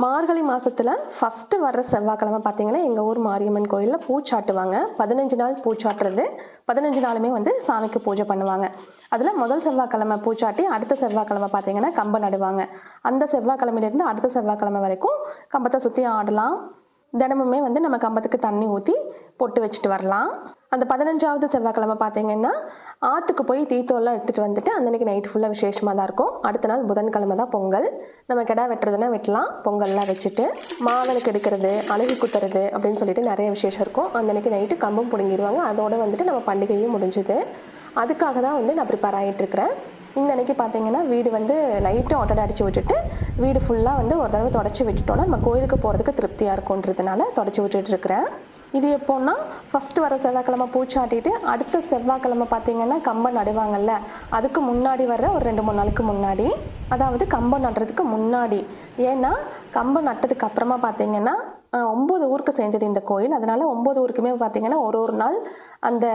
மார்கழி மாதத்தில் ஃபஸ்ட்டு வர்ற செவ்வாய்க்கிழமை பார்த்தீங்கன்னா எங்கள் ஊர் மாரியம்மன் கோயிலில் பூச்சாட்டுவாங்க. பதினஞ்சு நாள் பூச்சாட்டுறது. பதினஞ்சு நாளுமே வந்து சாமிக்கு பூஜை பண்ணுவாங்க. அதில் முதல் செவ்வாய்க்கிழமை பூச்சாட்டி அடுத்த செவ்வாய்க்கிழமை பார்த்தீங்கன்னா கம்பம் நடுவாங்க. அந்த செவ்வாய்க்கிழமையிலேருந்து அடுத்த செவ்வாய்க்கிழமை வரைக்கும் கம்பத்தை சுற்றி ஆடலாம். தினமுமே வந்து நம்ம கம்பத்துக்கு தண்ணி ஊற்றி பொட்டு வச்சுட்டு வரலாம். அந்த பதினஞ்சாவது செவ்வாய்க்கிழமை பார்த்தீங்கன்னா ஆற்றுக்கு போய் தீத்தோல்லாம் எடுத்துகிட்டு வந்துட்டு அன்னைக்கு நைட் ஃபுல்லாக விசேஷமாக தான் இருக்கும். அடுத்த நாள் புதன்கிழமை தான் பொங்கல். நம்ம கிடா வெட்டுறதுனா வெட்டலாம். பொங்கல்லாம் வச்சுட்டு மாவிளக்கு எடுக்கிறது அழகு குத்துறது அப்படின்னு சொல்லிட்டு நிறைய விசேஷம் இருக்கும். அன்னைக்கு நைட்டு கம்பம் பிடுங்கிடுவாங்க அதோட வந்துட்டு நம்ம பண்டிகையும் முடிஞ்சுது. அதுக்காக தான் வந்து நான் ப்ரிப்பேர் ஆகிட்டு இருக்கிறேன். இந்த அன்னைக்கு பார்த்தீங்கன்னா வீடு வந்து லைட்டாக ஒட்டடை அடித்து விட்டுட்டு வீடு ஃபுல்லாக வந்து ஒரு தடவை தொடச்சி விட்டுட்டோம்னா நம்ம கோயிலுக்கு போகிறதுக்கு திருப்தியாக இருக்கும்ன்றதுனால தொடச்சி விட்டுட்டு இருக்கிறேன். இது எப்போன்னா ஃபஸ்ட்டு வர செவ்வாய்க்கிழமை பூச்சாட்டிட்டு அடுத்த செவ்வாய்க்கிழமை பார்த்தீங்கன்னா கம்பம் நடுவாங்கல்ல அதுக்கு முன்னாடி வர ஒரு ரெண்டு மூணு நாளுக்கு முன்னாடி அதாவது கம்பம் நடுறதுக்கு முன்னாடி. ஏன்னா கம்பம் நட்டதுக்கு அப்புறமா பார்த்தீங்கன்னா ஒம்பது ஊருக்கு சேர்ந்தது இந்த கோயில். அதனால ஒம்பது ஊருக்குமே பார்த்தீங்கன்னா ஒரு ஒரு நாள் அந்த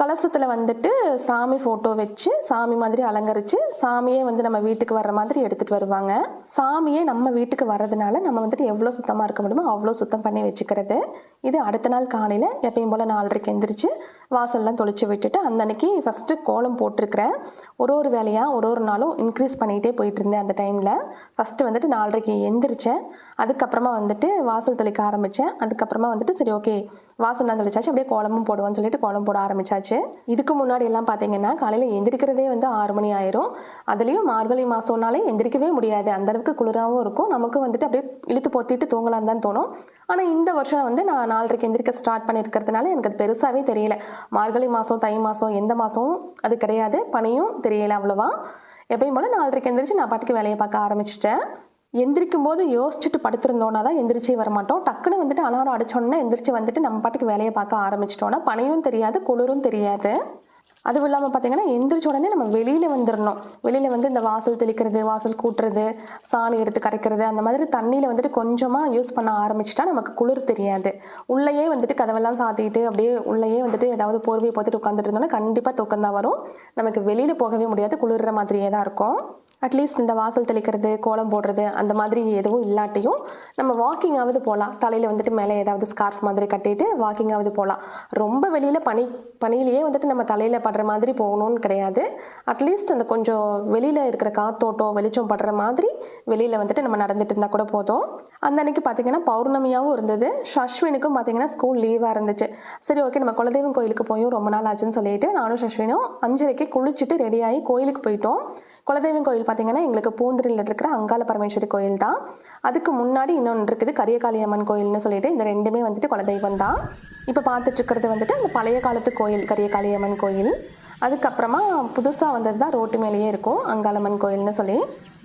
கலசத்தில் வந்துட்டு சாமி ஃபோட்டோ வச்சு சாமி மாதிரி அலங்கரித்து சாமியே வந்து நம்ம வீட்டுக்கு வர்ற மாதிரி எடுத்துகிட்டு வருவாங்க. சாமியே நம்ம வீட்டுக்கு வர்றதுனால நம்ம வந்துட்டு எவ்வளோ சுத்தமாக இருக்க முடியுமோ அவ்வளோ சுத்தம் பண்ணி வச்சுக்கிறது. இது அடுத்த நாள் காலையில் எப்பயும் போல் நாலரைக்கு எந்திரிச்சு வாசல்லாம் தொளிச்சு விட்டுட்டு அந்த அன்னைக்கு ஃபஸ்ட்டு கோலம் போட்டிருக்கிறேன். ஒரு ஒரு வேலையாக ஒரு ஒரு நாளும் இன்க்ரீஸ் பண்ணிகிட்டே போயிட்டு இருந்தேன் அந்த டைமில் ஃபஸ்ட்டு வந்துட்டு நாலரைக்கு எந்திரிச்சேன். அதுக்கப்புறமா வந்துட்டு வாசல் தெளிக்க ஆரம்பித்தேன் அதுக்கப்புறமா வந்துட்டு சரி ஓகே வாசல்லாம் தெளிச்சாச்சு. அப்படியே கோலமும் போடுவோம்னு சொல்லிட்டு கோலம் போட ஆரம்பிச்சாச்சு. இதுக்கு முன்னாடி எல்லாம் பார்த்தீங்கன்னா காலையில் எந்திரிக்கிறதே வந்து ஆறு மணி ஆயிரும். அதுலேயும் மார்கழி மாதம்னாலே எந்திரிக்கவே முடியாது. அந்த அளவுக்கு குளிராகவும் இருக்கும். நமக்கு வந்துட்டு அப்படியே இழுத்து போத்திட்டு தூங்கலாம் தான் தோணும். ஆனால் இந்த வருஷம் வந்து நான் நாலரைக்கு எந்திரிக்க ஸ்டார்ட் பண்ணியிருக்கிறதுனால எனக்கு அது பெருசாகவே தெரியல. மார்கழி மாதம் தை மாதம் எந்த மாதமும் அது கிடையாது. பனியும் தெரியல அவ்வளோவா. எப்பயும் போல் நாலரைக்கு எந்திரிச்சு நான் பாட்டுக்கு வேலையை பார்க்க ஆரம்பிச்சிட்டேன். எந்திரிக்கும் போது யோசிச்சுட்டு படுத்திருந்தோன்னா தான் எந்திரிச்சே வர மாட்டோம் டக்குன்னு வந்துட்டு அலாரம் அடிச்சோன்னா எந்திரிச்சு வந்துட்டு நம்ம பாட்டுக்கு வேலையை பார்க்க ஆரம்பிச்சிட்டோன்னா பனியும் தெரியாது குளிரும் தெரியாது. அதுவும் இல்லாமல் பார்த்தீங்கன்னா எந்திரிச்ச உடனே நம்ம வெளியில் வந்துடணும் வெளியில் வந்து இந்த வாசல் தெளிக்கிறது வாசல் கூட்டுறது சாணி எடுத்து கரைக்கிறது அந்த மாதிரி தண்ணியில் வந்துட்டு கொஞ்சமாக யூஸ் பண்ண ஆரம்பிச்சிட்டா நமக்கு குளிர் தெரியாது. உள்ளேயே வந்துட்டு கதவெல்லாம் சாத்திட்டு அப்படியே உள்ளேயே வந்துட்டு ஏதாவது போர்வையை போட்டுட்டு உட்காந்துட்டு இருந்தோம்னா கண்டிப்பாக தூக்கம் தான் வரும். நமக்கு வெளியில் போகவே முடியாது குளிர்ற மாதிரியே தான் இருக்கும். அட்லீஸ்ட் இந்த வாசல் தெளிக்கிறது கோலம் போடுறது அந்த மாதிரி எதுவும் இல்லாட்டியும் நம்ம வாக்கிங்காவது போகலாம். தலையில் வந்துட்டு மேலே ஏதாவது ஸ்கார்ஃப் மாதிரி கட்டிட்டு வாக்கிங்காவது போகலாம். ரொம்ப வெளியில் பனி பனியிலேயே வந்துட்டு நம்ம தலையில் படுற மாதிரி போகணும்னு கிடையாது. அட்லீஸ்ட் அந்த கொஞ்சம் வெளியில் இருக்கிற காத்தோட்டம் வெளிச்சம் படுற மாதிரி வெளியில் வந்துட்டு நம்ம நடந்துட்டு இருந்தால் கூட போதும். அந்த அன்னைக்கு பார்த்தீங்கன்னா பௌர்ணமியாகவும் இருந்தது. ஷஷ்வினுக்கும் பார்த்தீங்கன்னா ஸ்கூல் லீவாக இருந்துச்சு. சரி ஓகே நம்ம குலதெய்வம் கோயிலுக்கு போயும் ரொம்ப நாள் ஆச்சுன்னு சொல்லிட்டு நானும் ஷஷ்வினும் அஞ்சரைக்கு குளிச்சுட்டு ரெடியாகி கோயிலுக்கு போயிட்டோம். குலதெய்வம் கோயில் பார்த்தீங்கன்னா எங்களுக்கு பூந்தரில் இருக்கிற அங்காள பரமேஸ்வரி கோயில் தான். அதுக்கு முன்னாடி இன்னொன்று இருக்குது கரியகாளி அம்மன் கோயில்னு சொல்லிட்டு இந்த ரெண்டுமே வந்துட்டு குலதெய்வம் தான். இப்போ பார்த்துட்ருக்கிறது வந்துட்டு அந்த பழைய காலத்து கோயில் கரியகாளி அம்மன் கோயில். அதுக்கப்புறமா புதுசாக வந்தது தான் ரோட்டு மேலேயே இருக்கும் அங்காளம்மன் கோயில்னு சொல்லி.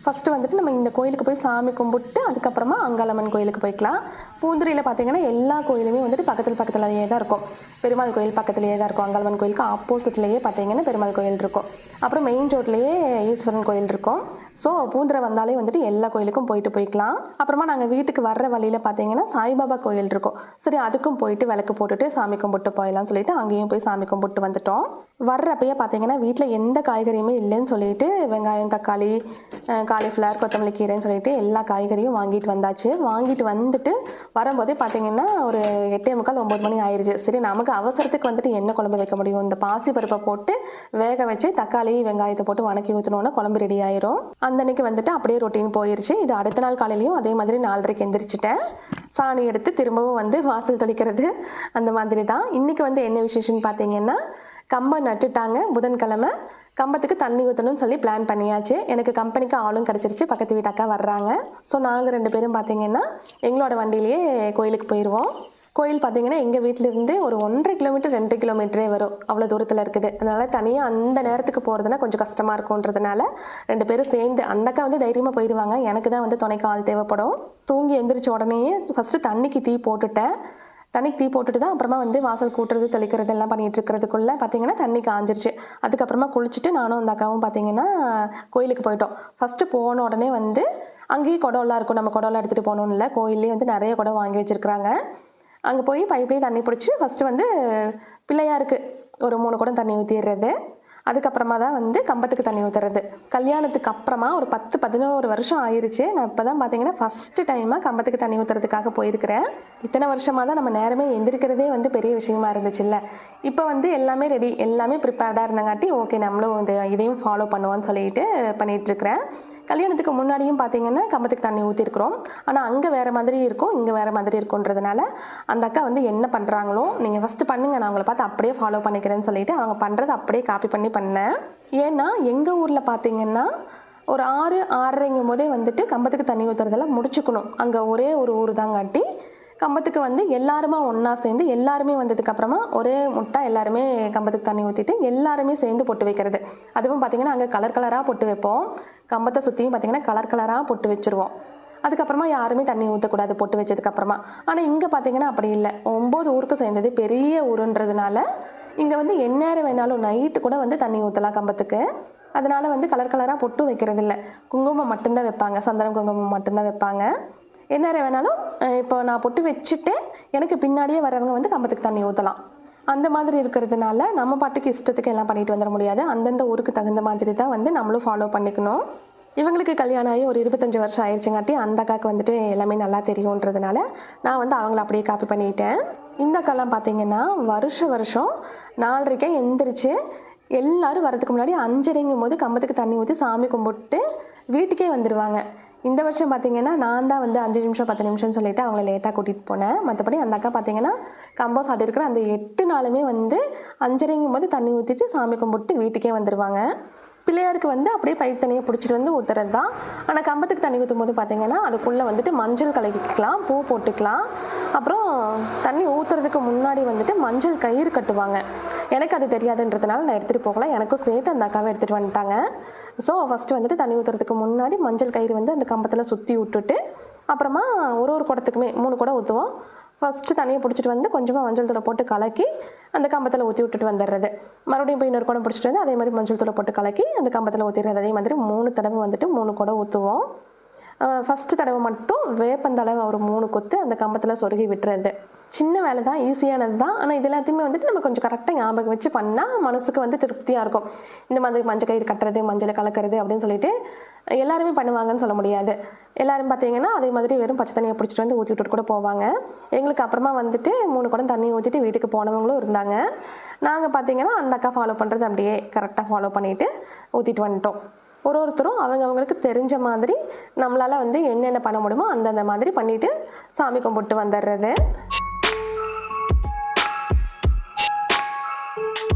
ஃபஸ்ட்டு வந்துட்டு நம்ம இந்த கோயிலுக்கு போய் சாமி கும்பிட்டு அதுக்கப்புறமா அங்காளம்மன் கோயிலுக்கு போய்க்கலாம். பூந்துரையில் பார்த்தீங்கன்னா எல்லா கோயிலுமே வந்துட்டு பக்கத்தில் பக்கத்துலேயே தான் இருக்கும். பெருமாள் கோயில் பக்கத்துலேயே தான் இருக்கும். அங்காளம்மன் கோயிலுக்கு ஆப்போசிட்லேயே பார்த்தீங்கன்னா பெருமாள் கோயில் இருக்கும். அப்புறம் மெயின் ரோட்லேயே ஈஸ்வரன் கோயில் இருக்கும். ஸோ பூந்துரை வந்தாலே வந்துட்டு எல்லா கோயிலுக்கும் போயிட்டு போய்க்கலாம். அப்புறமா நாங்கள் வீட்டுக்கு வர்ற வழியில் பார்த்தீங்கன்னா சாய்பாபா கோயில் இருக்கும். சரி அதுக்கும் போயிட்டு விளக்கு போட்டுட்டு சாமி கும்பிட்டு போயிடலாம்னு சொல்லிட்டு அங்கேயும் போய் சாமி கும்பிட்டு வந்துட்டோம். வர்றப்பயே பார்த்தீங்கன்னா வீட்டில் எந்த காய்கறியுமே இல்லைன்னு சொல்லிட்டு வெங்காயம் தக்காளி காலிஃப்ளவர் கொத்தமல்லி கீரைன்னு சொல்லிட்டு எல்லா காய்கறியும் வாங்கிட்டு வந்தாச்சு. வாங்கிட்டு வந்துட்டு வரும்போதே பார்த்தீங்கன்னா ஒரு எட்டே முக்கால் ஒம்பது மணி ஆயிடுச்சு சரி நமக்கு அவசரத்துக்கு வந்துட்டு என்ன குழம்பு வைக்க முடியும்? இந்த பாசி பருப்பை போட்டு வேக வச்சு தக்காளி வெங்காயத்தை போட்டு வணக்கி ஊற்றினோன்னா குழம்பு ரெடி ஆயிரும். அந்த அன்னைக்கு வந்துட்டு அப்படியே ரொட்டீன் போயிருச்சு. இது அடுத்த நாள் காலையிலையும் அதே மாதிரி நாலரைக்கு எந்திரிச்சிட்டேன். சாணி எடுத்து திரும்பவும் வந்து வாசல் தெளிக்கிறது அந்த மாதிரி தான் இன்னைக்கு வந்து என்ன விசேஷம்னு பார்த்தீங்கன்னா கம்பை நட்டுட்டாங்க. புதன்கிழமை கம்பத்துக்கு தண்ணி ஊற்றணும்னு சொல்லி பிளான் பண்ணியாச்சு. எனக்கு கம்பெனிக்கு ஆளும் கிடச்சிருச்சு. பக்கத்து வீட்டு அக்கா வர்றாங்க. ஸோ நாங்கள் ரெண்டு பேரும் பார்த்தீங்கன்னா எங்களோட வண்டியிலேயே கோயிலுக்கு போயிடுவோம் கோயில் பார்த்தீங்கன்னா எங்கள் வீட்டிலேருந்து ஒரு ஒன்றரை கிலோமீட்டர் ரெண்டு கிலோமீட்டரே வரும். அவ்வளோ தூரத்தில் இருக்குது. அதனால தனியாக அந்த நேரத்துக்கு போகிறதுனா கொஞ்சம் கஷ்டமாக இருக்கும்ன்றதுனால ரெண்டு பேரும் சேர்ந்து அந்த அக்கா வந்து தைரியமாக போயிடுவாங்க எனக்கு தான் வந்து துணைக்கு ஆள் தேவைப்படும். தூங்கி எந்திரிச்ச உடனேயே ஃபஸ்ட்டு தண்ணிக்கு தீ போட்டுட்டேன். தண்ணிக்கு தீ போட்டுட்டு தான் அப்புறமா வந்து வாசல் கூட்டுறது தெளிக்கிறது எல்லாம் பண்ணிட்டு இருக்கிறதுக்குள்ள பார்த்தீங்கன்னா தண்ணி காஞ்சிருச்சு. அதுக்கப்புறமா குளிச்சுட்டு நானும் அந்த அக்காவும் பார்த்தீங்கன்னா கோயிலுக்கு போயிட்டோம். ஃபஸ்ட்டு போன உடனே வந்து அங்கேயே குடம்லாம் இருக்கும். நம்ம குடம்லாம் எடுத்துகிட்டு போகணும்னு இல்லை கோயில்லேயே வந்து நிறைய குடம் வாங்கி வச்சுருக்குறாங்க. அங்கே போய் பைப்லேயே தண்ணி பிடிச்சி ஃபஸ்ட்டு வந்து பிள்ளையாருக்கு ஒரு மூணு குடம் தண்ணி ஊற்றிடுறது அதுக்கப்புறமா தான் வந்து கம்பத்துக்கு தண்ணி ஊற்றுறது கல்யாணத்துக்கு அப்புறமா ஒரு பத்து பதினோரு வருஷம் ஆயிடுச்சு நான் இப்போ தான் பார்த்தீங்கன்னா ஃபஸ்ட்டு டைமாக கம்பத்துக்கு தண்ணி ஊற்றுறதுக்காக போயிருக்கிறேன். இத்தனை வருஷமாக தான் நம்ம நேரமே எந்திரிக்கிறதே வந்து பெரிய விஷயமா இருந்துச்சுல்ல இப்போ வந்து எல்லாமே ரெடி எல்லாமே ப்ரிப்பேர்டாக இருந்தங்காட்டி ஓகே நம்மளும் இந்த இதையும் ஃபாலோ பண்ணுவோம்னு சொல்லிட்டு பண்ணிகிட்ருக்கிறேன் கல்யாணத்துக்கு முன்னாடியும் பார்த்தீங்கன்னா கம்பத்துக்கு தண்ணி ஊற்றிருக்கிறோம் ஆனால் அங்கே வேறு மாதிரி இருக்கும் இங்கே வேறு மாதிரி இருக்குன்றதுனால அந்த அக்கா வந்து என்ன பண்ணுறாங்களோ நீங்கள் ஃபஸ்ட்டு பண்ணுங்க நான் அவங்கள பார்த்து அப்படியே ஃபாலோ பண்ணிக்கிறேன்னு சொல்லிட்டு அவங்க பண்ணுறதை அப்படியே காப்பி பண்ணி பண்ணேன். ஏன்னா எங்கள் ஊரில் பார்த்தீங்கன்னா ஒரு ஆறு ஆறரைங்கும் போதே வந்துட்டு கம்பத்துக்கு தண்ணி ஊற்றுறதெல்லாம் முடிச்சுக்கணும். அங்கே ஒரே ஒரு ஊர் தான் காட்டி கம்பத்துக்கு வந்து எல்லாருமா ஒன்றா சேர்ந்து எல்லாருமே வந்ததுக்கு அப்புறமா ஒரே முட்டா எல்லாருமே கம்பத்துக்கு தண்ணி ஊற்றிட்டு எல்லாருமே சேர்ந்து பொட்டு வைக்கிறது. அதுவும் பார்த்தீங்கன்னா அங்கே கலர் கலராக பொட்டு வைப்போம். கம்பத்தை சுற்றியும் பார்த்தீங்கன்னா கலர் கலராக பொட்டு வச்சுருவோம். அதுக்கப்புறமா யாருமே தண்ணி ஊற்றக்கூடாது பொட்டு வச்சதுக்கப்புறமா ஆனால் இங்கே பார்த்தீங்கன்னா அப்படி இல்லை. ஒம்பது ஊருக்கு சேர்ந்தது பெரிய ஊருன்றதுனால இங்கே வந்து எந்நேரம் வேணாலும் நைட்டு கூட வந்து தண்ணி ஊற்றலாம் கம்பத்துக்கு. அதனால் வந்து கலர் கலராக பொட்டு வைக்கிறது இல்லை குங்குமம் மட்டும்தான் வைப்பாங்க. சந்தனம் குங்குமம் மட்டும்தான் வைப்பாங்க. எந்நேரம் வேணாலும் இப்போ நான் பொட்டு வச்சுட்டு எனக்கு பின்னாடியே வரவங்க வந்து கம்பத்துக்கு தண்ணி ஊற்றலாம் அந்த மாதிரி இருக்கிறதுனால நம்ம பாட்டுக்கு இஷ்டத்துக்கு எல்லாம் பண்ணிட்டு வந்துட முடியாது. அந்தந்த ஊருக்கு தகுந்த மாதிரி தான் வந்து நம்மளும் ஃபாலோ பண்ணிக்கணும். இவங்களுக்கு கல்யாணம் ஆகி ஒரு இருபத்தஞ்சி வருஷம் ஆயிடுச்சுங்காட்டி அந்த அக்காவுக்கு வந்துட்டு எல்லாமே நல்லா தெரியுன்றதுனால நான் வந்து அவங்கள அப்படியே காப்பி பண்ணிட்டேன். இந்த அக்காலாம் பார்த்தீங்கன்னா வருஷ வருஷம் நாலரைக்கே எந்திரிச்சு எல்லாரும் வரதுக்கு முன்னாடி அஞ்சரைங்கும் போது கம்பத்துக்கு தண்ணி ஊற்றி சாமி கும்பிட்டு வீட்டுக்கே வந்துடுவாங்க இந்த வருஷம் பார்த்தீங்கன்னா நான் தான் வந்து அஞ்சு நிமிஷம் பத்து நிமிஷம்னு சொல்லிட்டு அவங்கள லேட்டாக கூட்டிகிட்டு போனேன். மற்றபடி அந்த அக்கா பார்த்தீங்கன்னா கம்பம் சாட்டி இருக்கிற அந்த எட்டு நாளுமே வந்து அஞ்சரைங்கும் போது தண்ணி ஊற்றிட்டு சாமி கும்பிட்டு வீட்டுக்கே வந்துடுவாங்க பிள்ளையாருக்கு வந்து அப்படியே பைப் தண்ணியை பிடிச்சிட்டு வந்து ஊற்றுறது தான் ஆனால் கம்பத்துக்கு தண்ணி ஊற்றும் போது பார்த்தீங்கன்னா அதுக்குள்ளே வந்துட்டு மஞ்சள் கலக்கிக்கலாம் பூ போட்டுக்கலாம். அப்புறம் தண்ணி ஊற்றுறதுக்கு முன்னாடி வந்துட்டு மஞ்சள் கயிறு கட்டுவாங்க. எனக்கு அது தெரியாதுன்றதுனால நான் எடுத்துகிட்டு போகல. எனக்கும் சேர்த்து அந்த அக்காவை எடுத்துகிட்டு வந்துட்டாங்க. ஸோ ஃபஸ்ட்டு வந்துட்டு தண்ணி ஊற்றுறதுக்கு முன்னாடி மஞ்சள் கயிறு வந்து அந்த கம்பத்தில் சுற்றி விட்டுட்டு அப்புறமா ஒரு ஒரு குடத்துக்குமே மூணு குடம் ஊற்றுவோம் ஃபஸ்ட்டு தண்ணியை பிடிச்சிட்டு வந்து கொஞ்சமாக மஞ்சள் தூளை போட்டு கலக்கி அந்த கம்பத்தில் ஊற்றி விட்டுட்டு வந்துடுறது மறுபடியும் போய் இன்னொரு குடம் பிடிச்சிட்டு வந்து அதே மாதிரி மஞ்சள் தூளை போட்டு கலக்கி அந்த கம்பத்தில் ஊற்றிடுறது அதே மாதிரி மூணு தடவை வந்துட்டு மூணு குடம் ஊற்றுவோம் ஃபஸ்ட்டு தடவை மட்டும் வேப்பந்தளவு ஒரு மூணு கொத்து அந்த கம்பத்தில் சொருகி விட்டுறது. சின்ன வேலை தான் ஈஸியானது தான் ஆனால் இது எல்லாத்தையுமே வந்துட்டு நம்ம கொஞ்சம் கரெக்டாக ஞாபகம் வச்சு பண்ணால் மனசுக்கு வந்து திருப்தியாக இருக்கும். இந்த மாதிரி மஞ்சள் கயிறு கட்டுறது மஞ்சள் கலக்கிறது அப்படின்னு சொல்லிட்டு எல்லாருமே பண்ணுவாங்கன்னு சொல்ல முடியாது. எல்லாரும் பார்த்தீங்கன்னா அதே மாதிரி வெறும் பச்சை தண்ணியை பிடிச்சிட்டு வந்து ஊற்றி விட்டுட்டு கூட போவாங்க. எங்களுக்கு அப்புறமா வந்துட்டு மூணு குடம் தண்ணி ஊற்றிட்டு வீட்டுக்கு போனவங்களும் இருந்தாங்க. நாங்கள் பார்த்தீங்கன்னா அந்த அக்கா ஃபாலோ பண்ணுறது அப்படியே கரெக்டாக ஃபாலோ பண்ணிவிட்டு ஊற்றிட்டு வந்துட்டோம். ஒரு ஒருத்தரும் அவங்க அவங்களுக்கு தெரிஞ்ச மாதிரி நம்மளால் வந்து என்னென்ன பண்ண முடியுமோ அந்தந்த மாதிரி பண்ணிவிட்டு சாமி கும்பிட்டு வந்துடுறது. thank you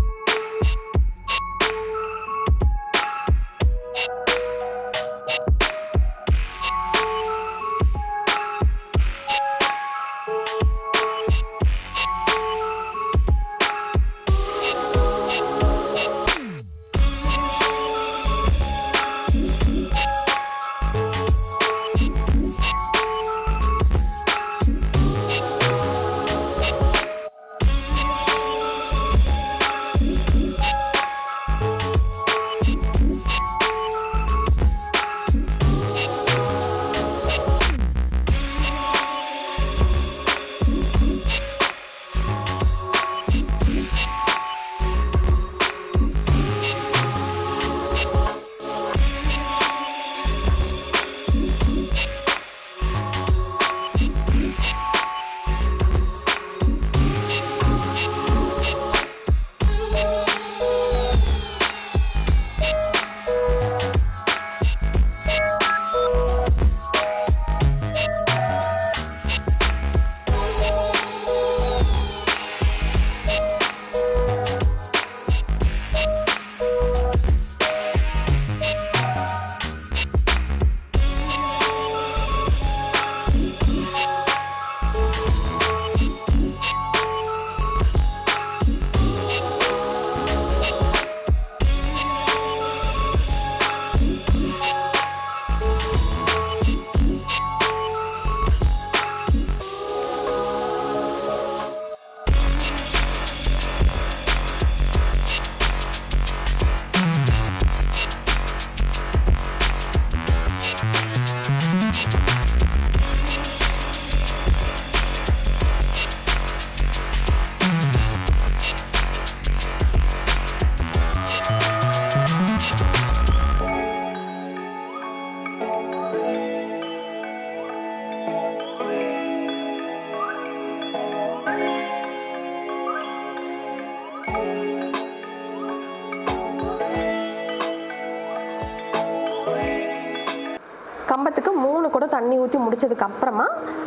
தண்ணி ஊற்றி முடித்ததுக்கு அப்புறமா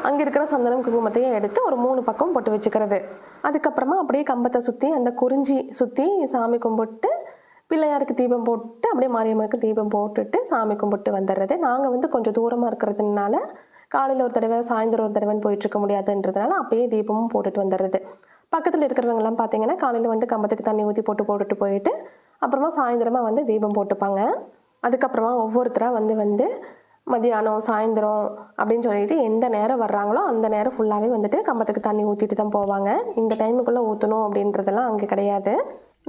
அங்கே இருக்கிற சந்தனம் குங்குமத்தையும் எடுத்து ஒரு மூணு பக்கம் போட்டு வச்சுக்கிறது. அதுக்கப்புறமா அப்படியே கம்பத்தை சுற்றி அந்த குறிஞ்சி சுற்றி சாமி கும்பிட்டு பிள்ளையாருக்கு தீபம் போட்டு அப்படியே மாரியம்மனுக்கு தீபம் போட்டுட்டு சாமி கும்பிட்டு வந்துடுறது நாங்கள் வந்து கொஞ்சம் தூரமாக இருக்கிறதுனால காலையில் ஒரு தடவை சாயந்தரம் ஒரு தடவைன்னு போயிட்டு இருக்க முடியாதுன்றதுனால அப்பயே தீபமும் போட்டுட்டு வந்துடுறது பக்கத்தில் இருக்கிறவங்கலாம் பார்த்தீங்கன்னா காலையில் வந்து கம்பத்துக்கு தண்ணி ஊற்றி போட்டு போட்டுட்டு போயிட்டு அப்புறமா சாயந்தரமாக வந்து தீபம் போட்டுப்பாங்க. அதுக்கப்புறமா ஒவ்வொருத்தராக வந்து வந்து மதியானம் சாயந்தரம் அப்படின்னு சொல்லிட்டு எந்த நேரம் வர்றாங்களோ அந்த நேரம் ஃபுல்லாகவே வந்துட்டு கம்பத்துக்கு தண்ணி ஊற்றிட்டு தான் போவாங்க. இந்த டைமுக்குள்ளே ஊற்றணும் அப்படின்றதெல்லாம் அங்கே கிடையாது.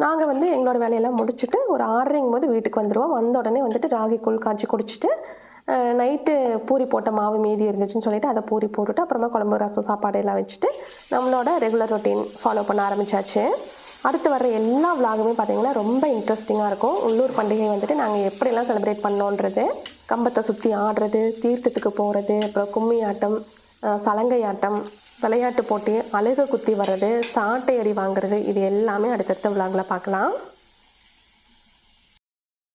நாங்கள் வந்து எங்களோட வேலையெல்லாம் முடிச்சுட்டு ஒரு ஆறரைங்கும் போது வீட்டுக்கு வந்துடுவோம் வந்த உடனே வந்துட்டு ராகி கூழ் காய்ச்சி குடிச்சிட்டு நைட்டு பூரி போட்ட மாவு மீதி இருந்துச்சுன்னு சொல்லிட்டு அதை பூரி போட்டுட்டு அப்புறமா குழம்பு ரசம் சாப்பாடு எல்லாம் வச்சுட்டு நம்மளோட ரெகுலர் ரொட்டீன் ஃபாலோ பண்ண ஆரம்பிச்சாச்சு. அடுத்து வர்ற எல்லா விலாகுமே பார்த்தீங்கன்னா ரொம்ப இன்ட்ரெஸ்டிங்காக இருக்கும். உள்ளூர் பண்டிகை வந்துட்டு நாங்கள் எப்படியெல்லாம் செலிப்ரேட் பண்ணோன்றது கம்பத்தை சுற்றி ஆடுறது தீர்த்தத்துக்கு போகிறது அப்புறம் கும்மி ஆட்டம் சலங்கை ஆட்டம் விளையாட்டு போட்டி அழுக குத்தி வர்றது சாட்டை அடி வாங்குறது இது எல்லாமே அடுத்தடுத்த விழாங்களை பார்க்கலாம்.